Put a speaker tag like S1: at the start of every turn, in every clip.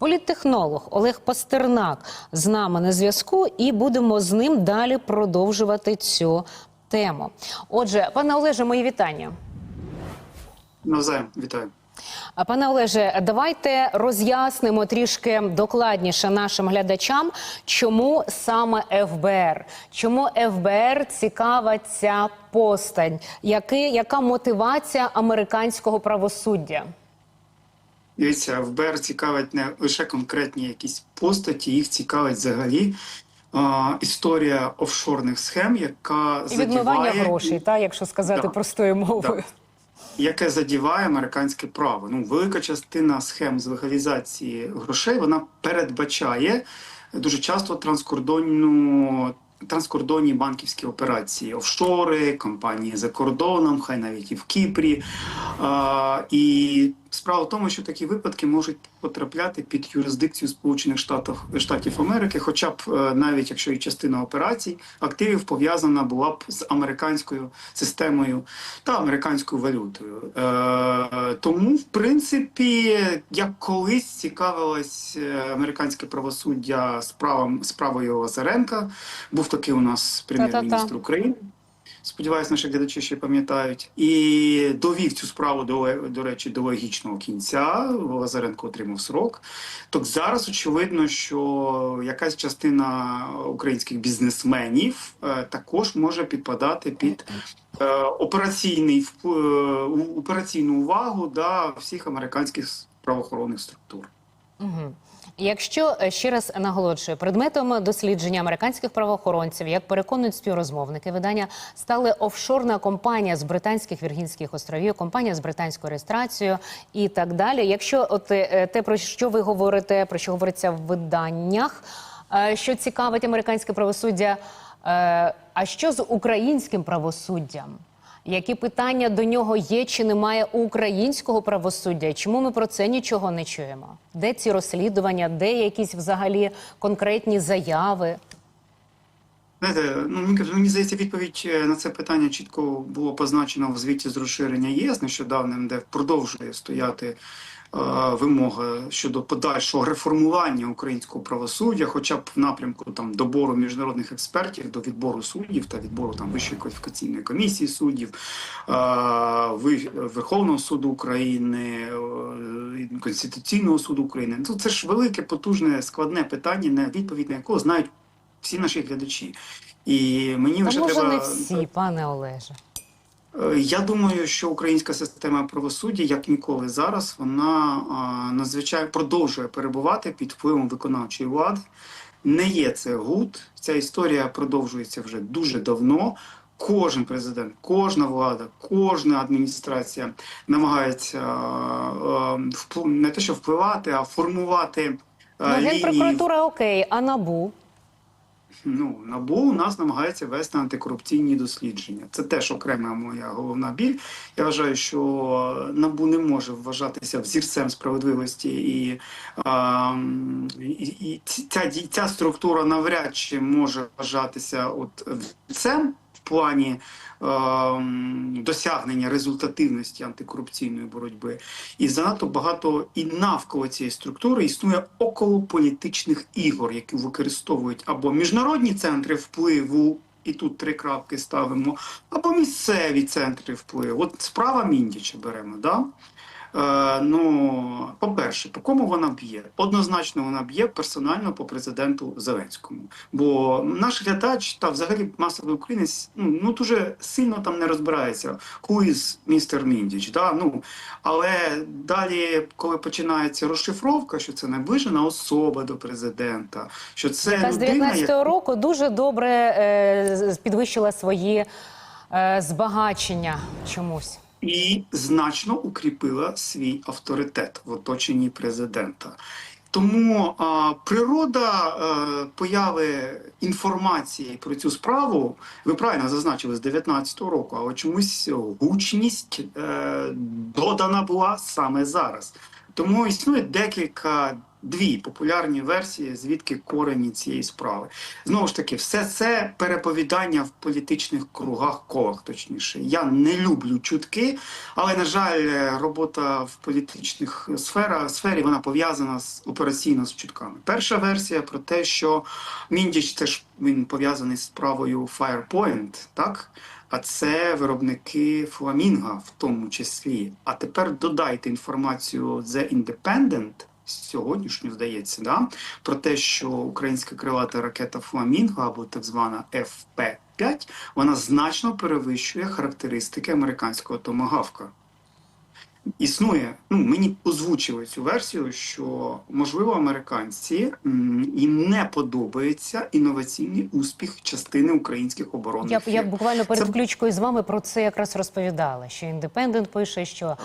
S1: Політтехнолог Олег Пастернак з нами на зв'язку, і будемо з ним далі продовжувати цю тему. Отже, пане Олеже, мої вітання.
S2: Навзаєм, вітаю.
S1: Пане Олеже, давайте роз'яснимо трішки докладніше нашим глядачам, чому саме ФБР, чому ФБР цікава ця постань, яка мотивація американського правосуддя?
S2: Дивіться, ФБР цікавить не лише конкретні якісь постаті, їх цікавить взагалі а, історія офшорних схем, яка
S1: І відмивання
S2: задіває,
S1: грошей, та якщо сказати
S2: Да.
S1: простою мовою.
S2: яке задіває американське право. Ну, велика частина схем з легалізації грошей вона передбачає дуже часто транскордонну. Транскордонні банківські операції, офшори, компанії за кордоном, хай навіть і в Кіпрі. А, і справа в тому, що такі випадки можуть потрапляти під юрисдикцію Сполучених Штатів, Штатів Америки, хоча б е, навіть якщо і частина операцій активів пов'язана була б з американською системою та американською валютою. Е, тому, в принципі, як колись цікавилось е, американське правосуддя справам справою Лазаренка, був такий у нас прем'єр-міністр України. Сподіваюсь, наші глядачі ще пам'ятають. І довів цю справу до, до речі до логічного кінця. Лазаренко отримав срок. Так зараз очевидно, що якась частина українських бізнесменів е, також може підпадати під е, операційний е, операційну увагу да, всіх американських правоохоронних структур.
S1: Угу. Якщо е, ще раз наголошую, предметом дослідження американських правоохоронців, як переконують співрозмовники, видання стали офшорна компанія з британських Віргінських островів, компанія з британською реєстрацією і так далі. Якщо от е, те, про що ви говорите, про що говориться в виданнях, е, що цікавить американське правосуддя, е, а що з українським правосуддям? Які питання до нього є чи немає українського правосуддя? Чому ми про це нічого не чуємо? Де ці розслідування, де якісь взагалі конкретні заяви?
S2: Знаєте, ну мені здається, відповідь е, на це питання чітко було позначено в звіті з розширення ЄС нещодавним, де продовжує стояти е, вимога щодо подальшого реформування українського правосуддя, хоча б в напрямку там добору міжнародних експертів до відбору суддів та відбору там вищої кваліфікаційної комісії суддів, е, Верховного суду України, е, Конституційного суду України. Ну це ж велике, потужне, складне питання, на відповідь на якого знають всі наші глядачі. І мені
S1: Та
S2: вже
S1: може
S2: треба
S1: не всі, пане Олеже.
S2: Е, Я думаю, що українська система правосуддя, як ніколи зараз, вона надзвичайно продовжує перебувати під впливом виконавчої влади. Не є це гуд. Ця історія продовжується вже дуже давно. Кожен президент, кожна влада, кожна адміністрація намагається а, не те, що впливати, а формувати.
S1: Ну, Генпрокуратура окей, а набу.
S2: Ну, НАБУ у нас намагається вести антикорупційні дослідження. Це теж окрема моя головна біль. Я вважаю, що НАБУ не може вважатися взірцем справедливості, і, а, і, і ця, ця структура навряд чи може вважатися от взірцем в плані ем, досягнення результативності антикорупційної боротьби. І занадто багато і навколо цієї структури існує околополітичних ігор, які використовують або міжнародні центри впливу. І тут три крапки ставимо, або місцеві центри впливу. От справа Міндіча беремо, да? Е, ну, по-перше, по кому вона б'є? Однозначно вона б'є персонально по президенту Зеленському. Бо наш глядач та взагалі масовий українець ну, ну дуже сильно там не розбирається. Who is містер Міндіч? Да? Ну, але далі, коли починається розшифровка, що це наближена особа до президента, що це
S1: Яка з
S2: людина,
S1: 19-го року дуже добре е, підвищила свої е, збагачення чомусь.
S2: І значно укріпила свій авторитет в оточенні президента. Тому а, природа е, появи інформації про цю справу, ви правильно зазначили з 19-го року, але чомусь гучність е, додана була саме зараз. Тому існує декілька дві популярні версії, звідки корені цієї справи. Знову ж таки, все це переповідання в політичних кругах, колах, точніше. Я не люблю чутки, але на жаль, робота в політичних сфера, сфері вона пов'язана з операційно з чутками. Перша версія про те, що Міндіч теж він пов'язаний з справою Firepoint, так. А це виробники Фламінга в тому числі. А тепер додайте інформацію The Independent, сьогоднішню, здається, да, про те, що українська крилата ракета Фламінго або так звана ФП-5, вона значно перевищує характеристики американського томагавка. Існує, ну мені озвучили цю версію, що можливо американці їм не подобається інноваційний успіх частини українських оборонних
S1: Я, я буквально перед
S2: Це-
S1: включкою з вами про це якраз розповідала. Що індепендент пише, що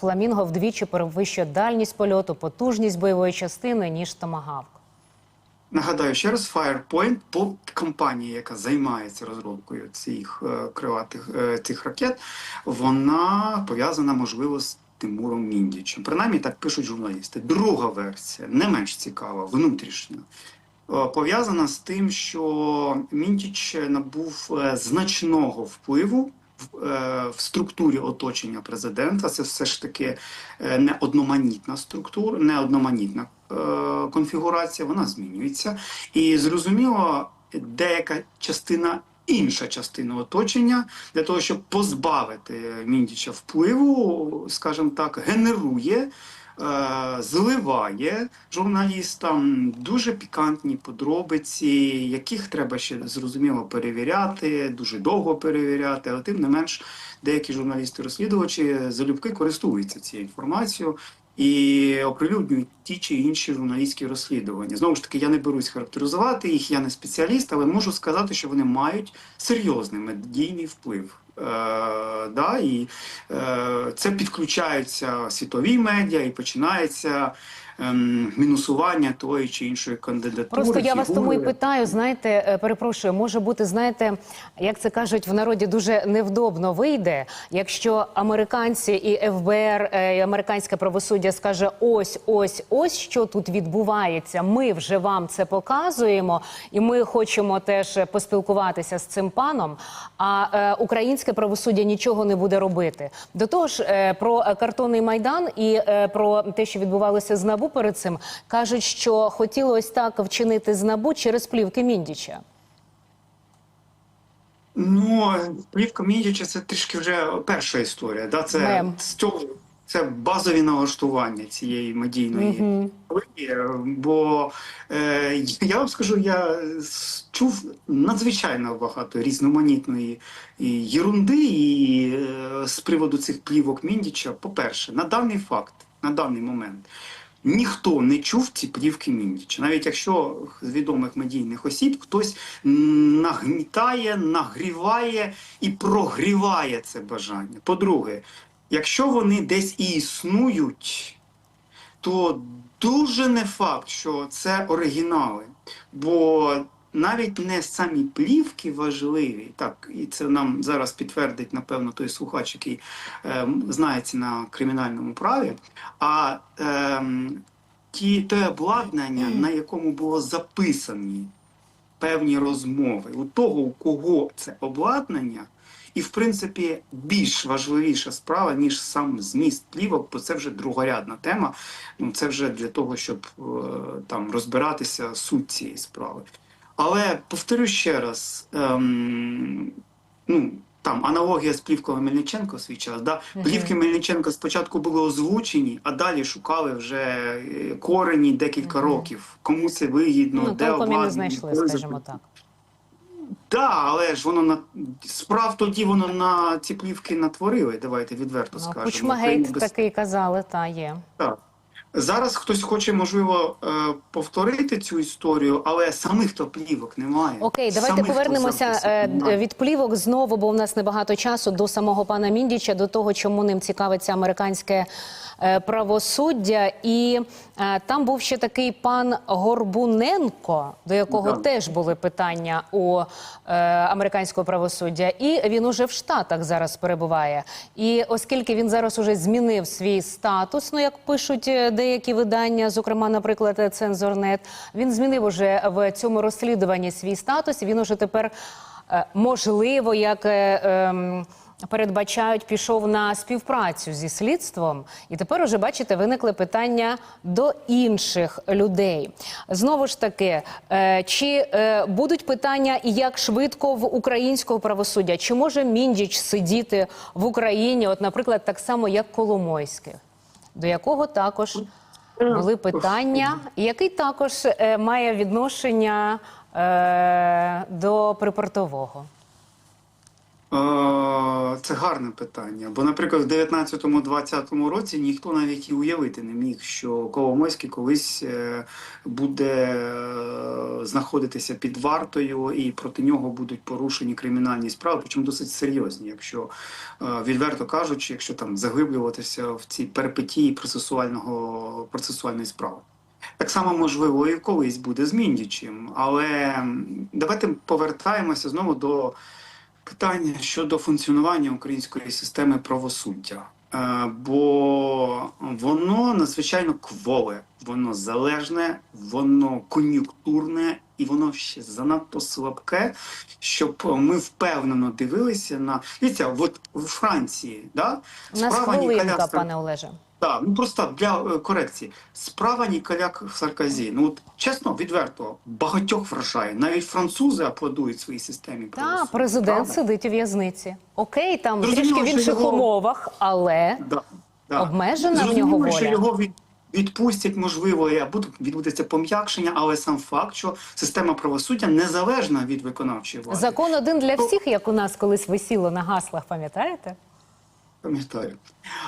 S1: фламінго вдвічі перевищує дальність польоту, потужність бойової частини ніж томагавк.
S2: Нагадаю ще раз, Firepoint по компанії, яка займається розробкою цих е, крилатих е, цих ракет, вона пов'язана можливо з Тимуром Міндічем. Принаймні так пишуть журналісти. Друга версія, не менш цікава, внутрішня. е, Пов'язана з тим, що Міндіч набув е, значного впливу в, е, в структурі оточення президента. Це все ж таки не одноманітна структура, не одноманітна конфігурація, вона змінюється. І зрозуміло, деяка частина. Інша частина оточення для того, щоб позбавити Міндіча впливу, скажімо так, генерує, е, зливає журналістам дуже пікантні подробиці, яких треба ще зрозуміло перевіряти, дуже довго перевіряти, але тим не менш деякі журналісти-розслідувачі залюбки користуються цією інформацією і оприлюднюють ті чи інші журналістські розслідування. Знову ж таки, я не берусь характеризувати їх, я не спеціаліст, але можу сказати, що вони мають серйозний медійний вплив. Е, да, і е, це підключаються світові медіа і починається ем, мінусування тої чи іншої кандидатури.
S1: Просто я вас тому і питаю. Знаєте, е, перепрошую, може бути, знаєте, як це кажуть в народі, дуже невдобно вийде, якщо американці і ФБР, е, і американське правосуддя скаже: ось, ось, ось що тут відбувається. Ми вже вам це показуємо, і ми хочемо теж поспілкуватися з цим паном. А е, українське правосуддя нічого не буде робити. До того ж, е, про картонний майдан і е, про те, що відбувалося з набу перед цим, кажуть, що хотіли ось так вчинити з набу через плівки Міндіча.
S2: Ну, плівка Мідіча це трішки вже перша історія. Да? Це, з цього, це базові налаштування цієї медійної
S1: Мгм.
S2: хвилі. Бо е, я вам скажу, я чув надзвичайно багато різноманітної і єрунди і, е, з приводу цих плівок Міндіча. По-перше, на даний факт, на даний момент. Ніхто не чув ці плівки Міндіча. Навіть якщо з відомих медійних осіб хтось нагнітає, нагріває і прогріває це бажання. По-друге, якщо вони десь і існують, то дуже не факт, що це оригінали. Бо навіть не самі плівки важливі, так, і це нам зараз підтвердить, напевно, той слухач, який е, знається на кримінальному праві, а ем, ті, те обладнання, на якому було записані певні розмови, у того, у кого це обладнання, і, в принципі, більш важливіша справа, ніж сам зміст плівок, бо це вже другорядна тема. Ну, це вже для того, щоб е, там розбиратися суть цієї справи. Але повторю ще раз: ем, ну, там аналогія з плівкою Мельниченко в свій час. Да? Плівки Мельниченка спочатку були озвучені, а далі шукали вже е, корені декілька років. Кому це вигідно,
S1: Ну,
S2: де
S1: і не знайшли, скажімо так.
S2: Так, але ж воно на справ тоді воно на ці плівки натворили. Давайте відверто
S1: Ну,
S2: скажемо.
S1: Кучмагейт такий казали, та є.
S2: Так. Зараз хтось хоче, можливо, е, повторити цю історію, але самих то плівок немає.
S1: Окей, давайте
S2: Самих
S1: повернемося е, від плівок знову, бо в нас небагато часу до самого пана Міндіча, до того, чому ним цікавиться американське е, правосуддя. І там був ще такий пан Горбуненко, до якого
S2: Да.
S1: теж були питання у американського правосуддя, і він уже в Штатах зараз перебуває. І оскільки він зараз уже змінив свій статус, ну як пишуть е, деякі видання, зокрема, наприклад, Цензорнет. Він змінив уже в цьому розслідуванні свій статус. Він уже тепер е, можливо, як. е, ем, Передбачають, пішов на співпрацю зі слідством, і тепер уже бачите, виникли питання до інших людей. Знову ж таки, е, чи будуть питання, і як швидко в українського правосуддя? Чи може Міндіч сидіти в Україні, от, наприклад, так само як Коломойський, до якого також були питання, який також е, має відношення е, до припортового?
S2: Це гарне питання. Бо, наприклад, в 19-20 році ніхто навіть і уявити не міг, що Коломойський колись е, буде е, знаходитися під вартою, і проти нього будуть порушені кримінальні справи, причому досить серйозні, якщо е, відверто кажучи, якщо там заглиблюватися в ці перипетії процесуального процесуальної справи. Так само можливо і колись буде з Міндічем, але давайте повертаємося знову до питання щодо функціонування української системи правосуддя. Е, Бо воно надзвичайно кволе, воно залежне, воно кон'юнктурне і воно ще занадто слабке, щоб ми впевнено дивилися на дивіться, от у Франції, да
S1: У нас
S2: справа
S1: хвилинка, пане Олеже.
S2: Так, ну просто для е, корекції. Справа Ніколяк Саркозі. Ну от чесно, відверто, багатьох вражає. Навіть французи аплодують своїй системі.
S1: Та
S2: правосуддя.
S1: президент
S2: Правда?
S1: сидить у в'язниці. Окей, там
S2: Зрозуміло,
S1: трішки в інших
S2: його-
S1: умовах, але
S2: Да, да.
S1: Обмежена в
S2: Зрозуміло,
S1: нього
S2: що його від, відпустять, можливо, і або відбудеться пом'якшення, але сам факт, що система правосуддя незалежна від виконавчої влади.
S1: закон один для
S2: Ну,
S1: всіх, як у нас колись висіло на гаслах, пам'ятаєте?
S2: Пам'ятаю.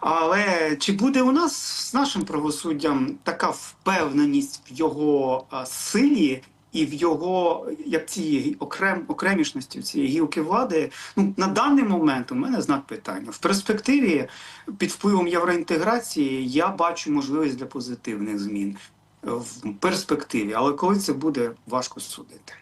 S2: Але чи буде у нас з нашим правосуддям така впевненість в його силі і в його як цієї окрем, окремішності цієї гілки влади? Ну на даний момент у мене знак питання. В перспективі під впливом євроінтеграції я бачу можливість для позитивних змін в перспективі, але коли це буде важко судити.